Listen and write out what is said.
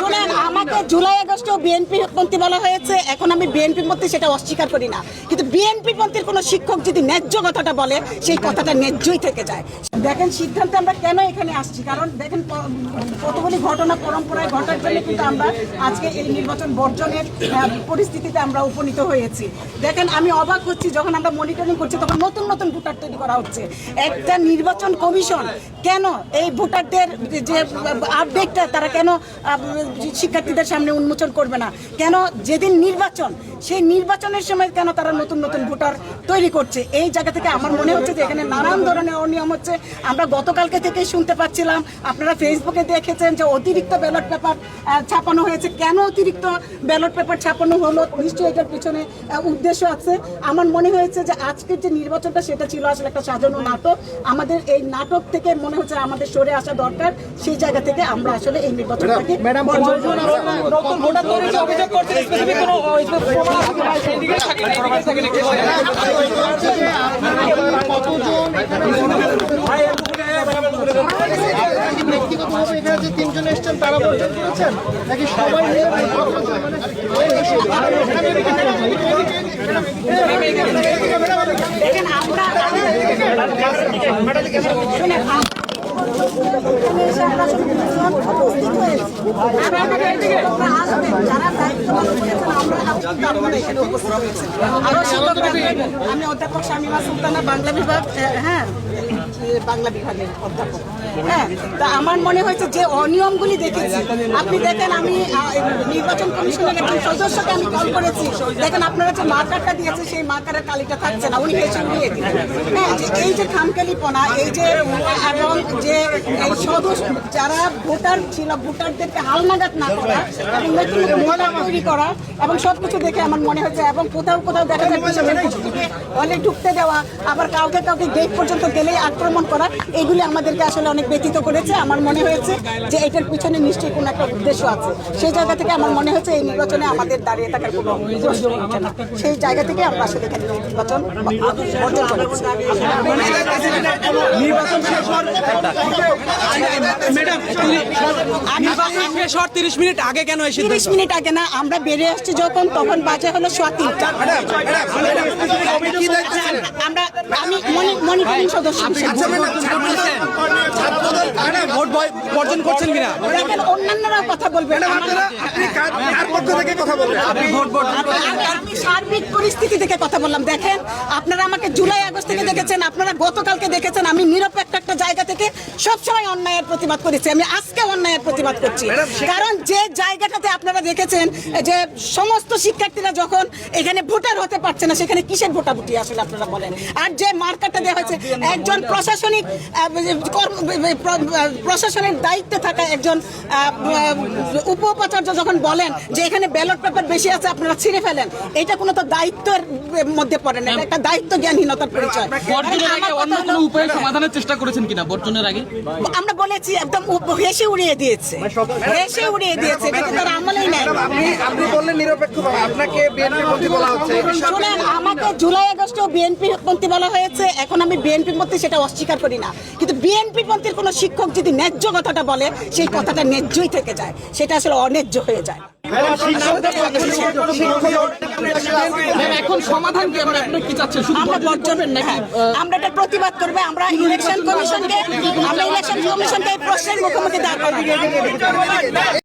শুনেন, আমাকে জুলাই আগস্টেও বিএনপি পন্থী বলা হয়েছে, এখন আমি বিএনপি পন্থী সেটা অস্বীকার করি না। কিন্তু বিএনপি পন্থীর কোনো শিক্ষক যদি ন্যায্য কথাটা বলে, সেই কথাটা ন্যায্যই থেকে যায়। দেখেন, সিদ্ধান্তে আমরা কেন এখানে আসছি? কারণ দেখেন কতগুলি ঘটনা পরম্পরায় ঘটার জন্য কিন্তু আমরা আজকে এই নির্বাচন বর্জনের পরিস্থিতিতে আমরা উপনীত হয়েছি। দেখেন, আমি অবাক হচ্ছি যখন আমরা মনিটরিং করছি, তখন নতুন নতুন ভোটার তৈরি করা হচ্ছে। একটা নির্বাচন কমিশন কেন এই ভোটারদের যে আপডেটটা তারা কেন শিক্ষার্থীদের সামনে উন্মোচন করবে না। কেন? যেদিন নির্বাচন, সেই নির্বাচনের সময় কেন তারা নতুন নতুন ভোটার তৈরি করছে? এই জায়গা থেকে আমার মনে হচ্ছে যে এখানে নানান ধরনের অনিয়ম হচ্ছে। আমরা গতকালকে থেকে শুনতে পাচ্ছিলাম, আপনারা ফেসবুকে দেখেছেন যে অতিরিক্ত ব্যালট পেপার ছাপানো হয়েছে। কেন অতিরিক্ত ব্যালট পেপার ছাপানো হলো? নিশ্চয়ই এটার পিছনে উদ্দেশ্য আছে। আমার মনে হয়েছে যে আজকের যে নির্বাচনটা, সেটা ছিল আসলে একটা সাজানো নাটক। আমাদের এই নাটক থেকে মনে হচ্ছে আমাদের সরে আসা দরকার। সেই জায়গা থেকে আমরা আসলে এই নির্বাচনটাকে ম্যাডাম। নতুন ভোটার তৈরি যে অভিযোগ করছেন স্পেসিফিক কোনো হয়। ব্যক্তিগতভাবে এখানে যে তিনজন এসেছেন তারা বর্জন করেছেন নাকি সবাই মিলে দেখেন আমরা শুনে এখানে এসে আমরা শুধু দুজন উপস্থিত হয়েছি। আর আমাদের শিক্ষকরা আসবেন, যারা দায়িত্ব পালন করেছেন, আমরা কিন্তু আপনারা এখানে উপস্থিত হয়েছেন। আরও শিক্ষকরা আসবেন। হ্যাঁ তা আমার মনে হয়েছে যে অনিয়মগুলি দেখেছি আপনি দেখেন আমি নির্বাচন কমিশনের একজন সদস্যকে আমি কল করেছি দেখেন আপনারা যে মার্কারটা দিয়েছে সেই মার্কারের কালিটা থাকছে না উনি হেসে দিলেন হ্যাঁ এই যে খামখেলিপনা, এই যে, এবং যে সদস্য যারা ভোটার ছিল, ভোটারদেরকে হালনাগাদ না করা এবং নতুন তৈরি করা এবং সবকিছু দেখে আমার মনে হয়েছে এবং কোথাও কোথাও দেখা যায় পিছনের হলে ঢুকতে দেওয়া আবার কাউকে কাউকে গেট পর্যন্ত গেলেই আক্রমণ করা এগুলি আমাদেরকে আসলে অনেক ব্যতীত করেছে। আমার মনে হয়েছে যে এটার পিছনে নিশ্চয়ই কোনো একটা উদ্দেশ্য আছে। সেই জায়গা থেকে আমার মনে হয়েছে এই নির্বাচনে আমাদের দাঁড়িয়ে থাকার কোনো প্রশ্ন ওঠে না। সেই জায়গা থেকে আমরা আসলে এখানে নির্বাচন অর্জন করেছি। নির্বাচন শেষ হওয়ার ম্যাডাম নির্বাচন শেষ হওয়ার তিরিশ মিনিট আগে কেন এসে তিরিশ মিনিট আগে না আমরা বেরিয়ে আসছি যখন তখন বাজে হলো সোয়া তিনটা। আমরা আমি মনিটরিং সদস্য। হিসেবে ভোট বর্জন করছেন কিনা? অন্যান্যরা কথা বলবেন? সার্বিক পরিস্থিতি থেকে কথা বললাম। দেখেন আপনারা আমাকে জুলাই আগস্ট থেকে দেখেছেন আপনারা গতকালকে দেখেছেন আমি নিরপেক্ষ সবসময় অন্যায়ের প্রতিবাদ করেছি। আমি আজকে অন্যায়ের প্রতিবাদ করছি। কারণ যে জায়গাটাতে আপনারা দেখেছেন যে সমস্ত শিক্ষার্থীরা যখন এখানে ভোটার হতে পারছে না সেখানে কিসের ভোটাভুটি আসলে আপনারা বলেন? আর যে মার্কারটা দেওয়া হয়েছে একজন প্রশাসনিক প্রশাসনের দায়িত্বে থাকা একজন উপ-উপাচার্য যখন বলেন যে এখানে ব্যালট পেপার বেশি আছে আপনারা ছিঁড়ে ফেলেন এটা কোনো তো দায়িত্বের মধ্যে পড়ে না একটা দায়িত্ব জ্ঞানহীনতার পরিচয়। বর্জনের আগে অন্য কোনো উপায়ে সমাধানের চেষ্টা করেছেন কিনা বর্জনের আগে? আমরা বলেছি একদম হেসে উড়িয়ে দিয়েছে। হেসে উড়িয়ে দিয়েছে এটা তো তার আমলেই নাই। আপনি বললেন নিরপেক্ষ আপনাকে বিএনপি মন্ত্রী বলা হচ্ছে শুনেন আমাকে জুলাই আগস্টেও বিএনপি পন্থী বলা হয়েছে এখন আমি বিএনপি পন্থী সেটা অস্বীকার করি না। কিন্তু বিএনপি পন্থীর কোনো শিক্ষক যদি ন্যায্য কথাটা বলে সেই কথাটা ন্যায্যই থেকে যায় সেটা আসলে অন্যায্য হয়ে যায়। এখন সমাধান কি আমরা আপনি কি চাচ্ছেন শুধু আমরা বর্জনের নাকি আমরা এটা প্রতিবাদ করবে আমরা ইলেকশন কমিশনকে আমরা ইলেকশন কমিশনকে এই প্রশ্নের মুখোমুখি দাঁড় করাবো